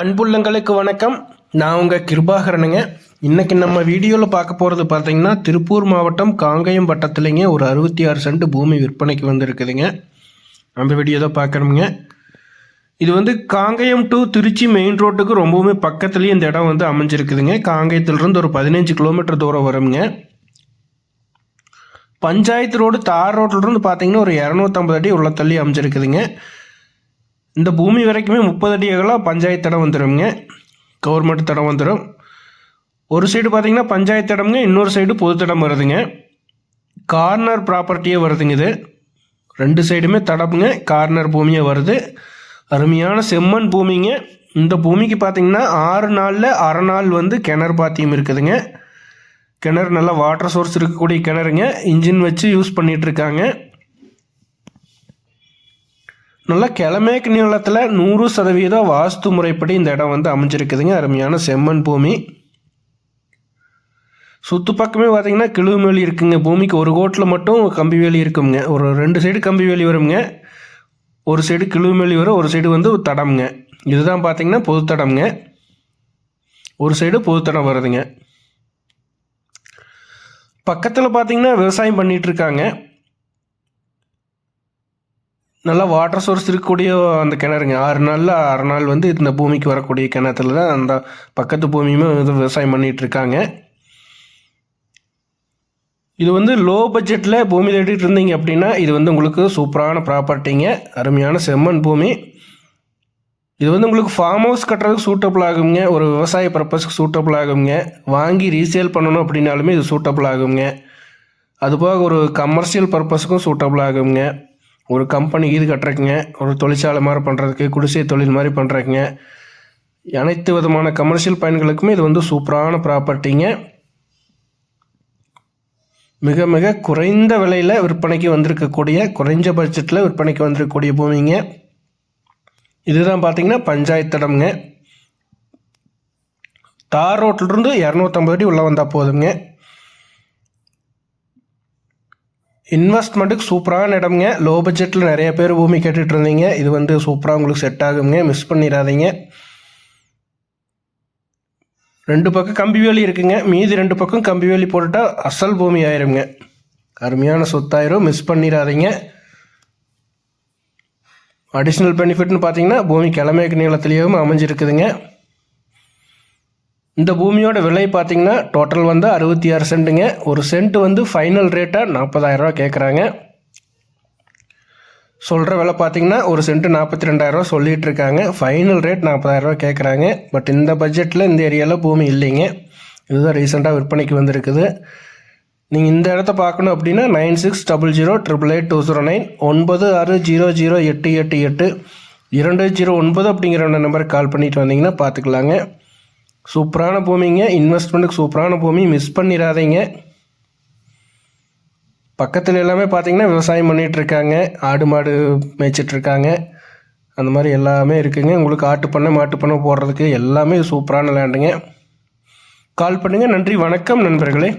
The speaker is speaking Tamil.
அன்புள்ளங்களுக்கு வணக்கம். நான் உங்கள் கிருபாகரனுங்க. இன்றைக்கி நம்ம வீடியோவில் பார்க்க போகிறது பார்த்தீங்கன்னா திருப்பூர் மாவட்டம் காங்கயம் வட்டத்துலேங்க ஒரு அறுபத்தி ஆறு சென்ட் பூமி விற்பனைக்கு வந்திருக்குதுங்க. அந்த வீடியோ தான் பார்க்குறோமுங்க இது வந்து காங்கயம் டு திருச்சி மெயின் ரோட்டுக்கு ரொம்பவுமே பக்கத்துலேயே இந்த இடம் வந்து அமைஞ்சிருக்குதுங்க. காங்கயத்திலிருந்து ஒரு பதினஞ்சு கிலோமீட்டர் தூரம் வருங்க. பஞ்சாயத்து ரோடு தார் ரோட்லேருந்து பார்த்தீங்கன்னா ஒரு இரநூத்தம்பது அடி உள்ள தள்ளி அமைஞ்சிருக்குதுங்க. இந்த பூமி வரைக்குமே முப்பது அடி அகலம் பஞ்சாயத்து இடம் வந்துடுங்க கவர்மெண்ட் தடம் வந்துடும் ஒரு சைடு பார்த்தீங்கன்னா பஞ்சாயத்து இடம்ங்க இன்னொரு சைடு பொதுத்தடம் வருதுங்க. கார்னர் ப்ராப்பர்ட்டியே வருதுங்க இது. ரெண்டு சைடுமே தடப்புங்க கார்னர் பூமியே வருது. அருமையான செம்மண் பூமிங்க. இந்த பூமிக்கு பார்த்திங்கன்னா ஆறு நாளில் அரை நாள் வந்து கிணறு பாத்தியம் இருக்குதுங்க. கிணறு நல்லா வாட்டர் சோர்ஸ் இருக்கக்கூடிய கிணறுங்க. இன்ஜின் வச்சு யூஸ் பண்ணிகிட்ருக்காங்க இருக்காங்க. நல்லா கிழமேக்கு நிலத்தில் நூறு சதவீதம் வாஸ்து முறைப்படி இந்த இடம் வந்து அமைஞ்சிருக்குதுங்க. அருமையான செம்மண் பூமி. சுற்று பக்கமே பார்த்தீங்கன்னா கிழுவு இருக்குங்க. பூமிக்கு ஒரு கோட்டில் மட்டும் கம்பி வேலி இருக்குங்க. ஒரு ரெண்டு சைடு கம்பி வேலி வருங்க. ஒரு சைடு கிழுவு வரும் ஒரு சைடு வந்து தடம்ங்க. இதுதான் பார்த்தீங்கன்னா பொது தடம்ங்க. ஒரு சைடு பொது தடம் வருதுங்க. பக்கத்தில் பார்த்தீங்கன்னா விவசாயம் பண்ணிகிட்ருக்காங்க இருக்காங்க. நல்லா வாட்டர் சோர்ஸ் இருக்கக்கூடிய அந்த கிணறுங்க. ஆறு நாளில் ஆறு நாள் வந்து இந்த பூமிக்கு வரக்கூடிய கிணத்துல தான் அந்த பக்கத்து பூமியுமே வந்து விவசாயம் பண்ணிகிட்டு இருக்காங்க. இது வந்து லோ பட்ஜெட்டில் பூமி தேடிட்டு இருந்தீங்க அப்படின்னா இது வந்து உங்களுக்கு சூப்பரான ப்ராப்பர்ட்டிங்க அருமையான செம்மண் பூமி. இது வந்து உங்களுக்கு ஃபார்ம் ஹவுஸ் கட்டுறதுக்கு சூட்டபிள் ஆகுங்க ஒரு விவசாய பர்பஸ்க்கு சூட்டபிள் ஆகுங்க வாங்கி ரீசேல் பண்ணணும் அப்படின்னாலுமே இது சூட்டபிள் ஆகுங்க அதுபோக ஒரு கமர்ஷியல் பர்பஸுக்கும் சூட்டபிள் ஆகுங்க ஒரு கம்பெனி இது கட்டுறக்குங்க ஒரு தொழிற்சாலை மாதிரி பண்ணுறதுக்கு குடிசை தொழில் மாதிரி பண்ணுறதுங்க அனைத்து விதமான கமர்ஷியல் பயன்களுக்குமே இது வந்து சூப்பரான ப்ராப்பர்ட்டிங்க மிக மிக குறைந்த விலையில் விற்பனைக்கு வந்திருக்கக்கூடிய குறைஞ்ச பட்ஜெட்டில் விற்பனைக்கு வந்திருக்கக்கூடிய பூமிங்க. இதுதான் பார்த்தீங்கன்னா பஞ்சாயத்து இடம்ங்க. தார் ரோட்டிலிருந்து இரநூத்தம்பது அடி உள்ளே வந்தால் போதுங்க. இன்வெஸ்ட்மெண்ட்டுக்கு சூப்பரான இடம்ங்க. லோ பட்ஜெட்டில் நிறைய பேர் பூமி கேட்டுட்டு இருந்தீங்க இது வந்து சூப்பராக உங்களுக்கு செட் ஆகுங்க. மிஸ் பண்ணிடாதீங்க. ரெண்டு பக்கம் கம்பி வேலி இருக்குங்க. மீதி ரெண்டு பக்கம் கம்பி வேலி போட்டுட்டா அசல் பூமி ஆயிருங்க. அருமையான சொத்தாயிரும். மிஸ் பண்ணிடாதீங்க. அடிஷ்னல் பெனிஃபிட்னு பார்த்தீங்கன்னா பூமி கிழமைக்கு நீளத்துலேயும் அமைஞ்சிருக்குதுங்க. இந்த பூமியோட விலை பார்த்தீங்கன்னா டோட்டல் வந்து அறுபத்தி ஆறு சென்ட்டுங்க ஒரு சென்ட் வந்து ஃபைனல் ரேட்டாக நாற்பதாயிரரூவா கேட்குறாங்க சொல்கிற விலை பார்த்தீங்கன்னா ஒரு சென்ட்டு நாற்பத்தி ரெண்டாயிரரூவா சொல்லிகிட்டு இருக்காங்க. ஃபைனல் ரேட் நாற்பதாயிரரூவா கேட்குறாங்க பட் இந்த பட்ஜெட்டில் இந்த ஏரியாவில் பூமி இல்லைங்க. இதுதான் ரீசெண்டாக விற்பனைக்கு வந்திருக்குது. நீங்கள் இந்த இடத்த பார்க்கணும் அப்படின்னா nine six double zero triple eight two zero nine ஒன்பது ஆறு ஜீரோ ஜீரோ எட்டு எட்டு எட்டு இரண்டு ஜீரோ ஒன்பது அப்படிங்கிற நம்பருக்கு கால் பண்ணிட்டு வந்தீங்கன்னா பார்த்துக்கலாங்க சூப்பரான பூமிங்க. இன்வெஸ்ட்மெண்ட்டுக்கு சூப்பரான பூமி. மிஸ் பண்ணிடாதீங்க. பக்கத்தில் எல்லாமே பார்த்தீங்கன்னா விவசாயம் பண்ணிகிட்ருக்காங்க ஆடு மாடு மேய்ச்சிட்ருக்காங்க. அந்த மாதிரி எல்லாமே இருக்குங்க. உங்களுக்கு ஆட்டு பண்ணை மாட்டு பண்ணை போடுறதுக்கு எல்லாமே சூப்பரான லேண்டுங்க. கால் பண்ணுங்கள் நன்றி. வணக்கம் நண்பர்களே.